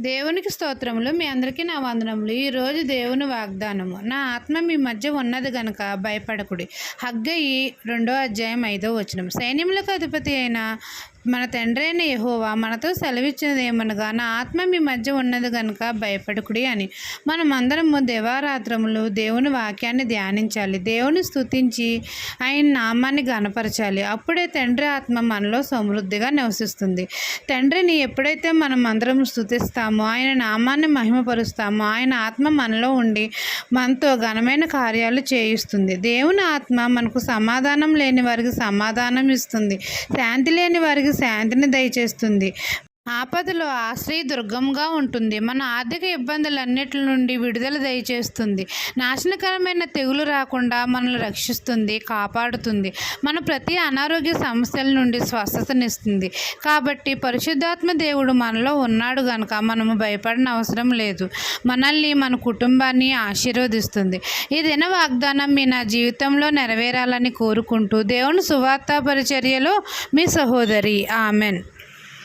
దేవునికి స్తోత్రములు మీ అందరికీ నా వందనములు. ఈరోజు దేవుని వాగ్దానము నా ఆత్మ మీ మధ్య ఉన్నది గనక భయపడకుడి. హగ్గయి రెండో అధ్యాయం ఐదో వచనం. సైన్యములకు అధిపతి అయిన మన తండ్రి అయిన యెహోవా మనతో సెలవిచ్చినది ఏమనగా నా ఆత్మ మీ మధ్య ఉన్నది కనుక భయపడకుడి అని. మనం అందరము దేవారాత్రములు దేవుని వాక్యాన్ని ధ్యానించాలి. దేవుని స్థుతించి ఆయన నామాన్ని గనపరచాలి అప్పుడే తండ్రి ఆత్మ మనలో సమృద్ధిగా నివసిస్తుంది. తండ్రిని ఎప్పుడైతే మనం అందరం స్థుతిస్తామో ఆయన నామాన్ని మహిమపరుస్తామో ఆయన ఆత్మ మనలో ఉండి మనతో ఘనమైన కార్యాలు చేయిస్తుంది. దేవుని ఆత్మ మనకు సమాధానం లేని వారికి సమాధానం ఇస్తుంది. శాంతి లేని వారికి శాంతిని దయచేస్తుంది. ఆపదలో ఆశ్రయ దుర్గంగా ఉంటుంది. మన ఆర్థిక ఇబ్బందులన్నిటి నుండి విడుదల దయచేస్తుంది. నాశనకరమైన తెగులు రాకుండా మనల్ని రక్షిస్తుంది కాపాడుతుంది. మన ప్రతి అనారోగ్య సమస్యల నుండి స్వస్థతనిస్తుంది. కాబట్టి పరిశుద్ధాత్మ దేవుడు మనలో ఉన్నాడు గనుక మనము భయపడిన అవసరం లేదు. మనల్ని మన కుటుంబాన్ని ఆశీర్వదిస్తుంది. ఈ దిన వాగ్దానం మీ నా జీవితంలో నెరవేరాలని కోరుకుంటూ దేవుని సువార్త పరిచర్యలో మీ సహోదరి. ఆమెన్.